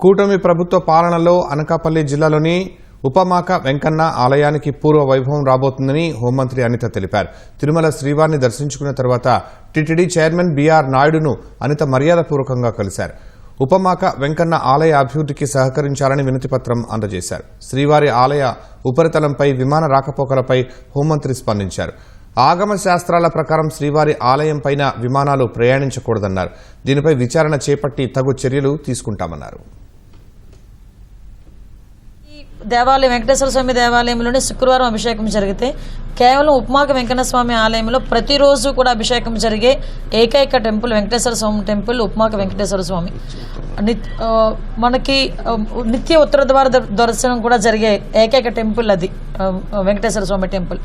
కూటమి ప్రభుత్వ పాలనలో అనకాపల్లి జిల్లాలోని ఉపమాక వెంకన్న ఆలయానికి పూర్వ వైభవం రాబోతుందని హోంమంత్రి అనిత తెలిపారు. తిరుమల శ్రీవారిని దర్శించుకున్న తర్వాత టిటిడి చైర్మన్ బీఆర్ నాయుడును అనిత మర్యాదపూర్వకంగా కలిశారు. ఉపమాక వెంకన్న ఆలయ అభివృద్ధికి సహకరించాలని వినతిపత్రం అందజేశారు. శ్రీవారి ఆలయ ఉపరితలంపై విమాన రాకపోకలపై హోంమంత్రి స్పందించారు. ఆగమ శాస్త్రాల ప్రకారం శ్రీవారి ఆలయం పైన విమానాలు ప్రయాణించకూడదన్నారు. దీనిపై విచారణ చేపట్టి తగు చర్యలు తీసుకుంటామన్నారు. దేవాలయం వెంకటేశ్వర స్వామి దేవాలయంలోనే శుక్రవారం అభిషేకం జరిగితే కేవలం ఉప్మాక వెంకట స్వామి ఆలయంలో ప్రతిరోజు కూడా అభిషేకం జరిగే ఏకైక టెంపుల్ వెంకటేశ్వర స్వామి టెంపుల్ ఉప్మాక వెంకటేశ్వర స్వామి. నిత్- మనకి నిత్య ఉత్తర ద్వార దర్శనం కూడా జరిగే ఏకైక టెంపుల్ అది వెంకటేశ్వర స్వామి టెంపుల్.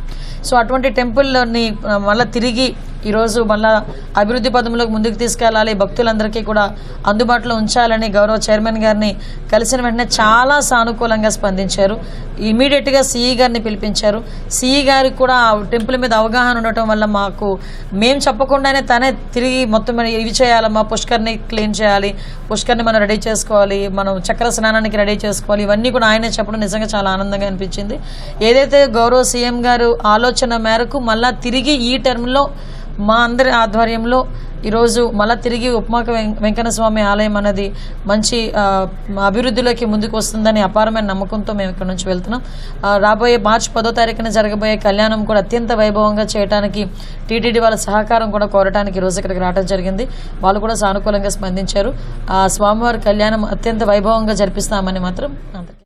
సో అటువంటి టెంపుల్ని మళ్ళీ తిరిగి ఈరోజు మళ్ళా అభివృద్ధి పదంలోకి ముందుకు తీసుకెళ్ళాలి భక్తులందరికీ కూడా అందుబాటులో ఉంచాలని గౌరవ చైర్మన్ గారిని కలిసిన వెంటనే చాలా సానుకూలంగా స్పందించారు. ఇమీడియట్గా సిఈ గారిని పిలిపించారు. సిఈ గారు కూడా టెంపుల్ మీద అవగాహన ఉండటం వల్ల మాకు మేము చెప్పకుండానే తనే తిరిగి మొత్తం ఇవి చేయాలమ్మా పుష్కర్ని క్లీన్ చేయాలి పుష్కర్ని మనం రెడీ చేసుకోవాలి మనం చక్ర స్నానానికి రెడీ చేసుకోవాలి ఇవన్నీ కూడా ఆయనే చెప్పడం నిజంగా చాలా ఆనందంగా అనిపించింది. ఏదైతే గౌరవ సీఎం గారు ఆలోచన మేరకు మళ్ళా తిరిగి ఈ టర్మ్లో మా అందరి ఆధ్వర్యంలో ఈరోజు మళ్ళా తిరిగి ఉపమాక వెం- స్వామి ఆలయం అన్నది మంచి అభివృద్ధిలోకి ముందుకు వస్తుందని అపారమైన నమ్మకంతో మేము ఇక్కడ నుంచి వెళ్తున్నాం. రాబోయే మార్చి పదో తారీఖున జరగబోయే కళ్యాణం కూడా అత్యంత వైభవంగా చేయడానికి టీటీడీ వాళ్ళ సహకారం కూడా కోరడానికి ఈరోజు ఇక్కడికి రావడం జరిగింది. వాళ్ళు కూడా సానుకూలంగా స్పందించారు. ఆ స్వామివారి కళ్యాణం అత్యంత వైభవంగా జరిపిస్తామని మాత్రం అందరికీ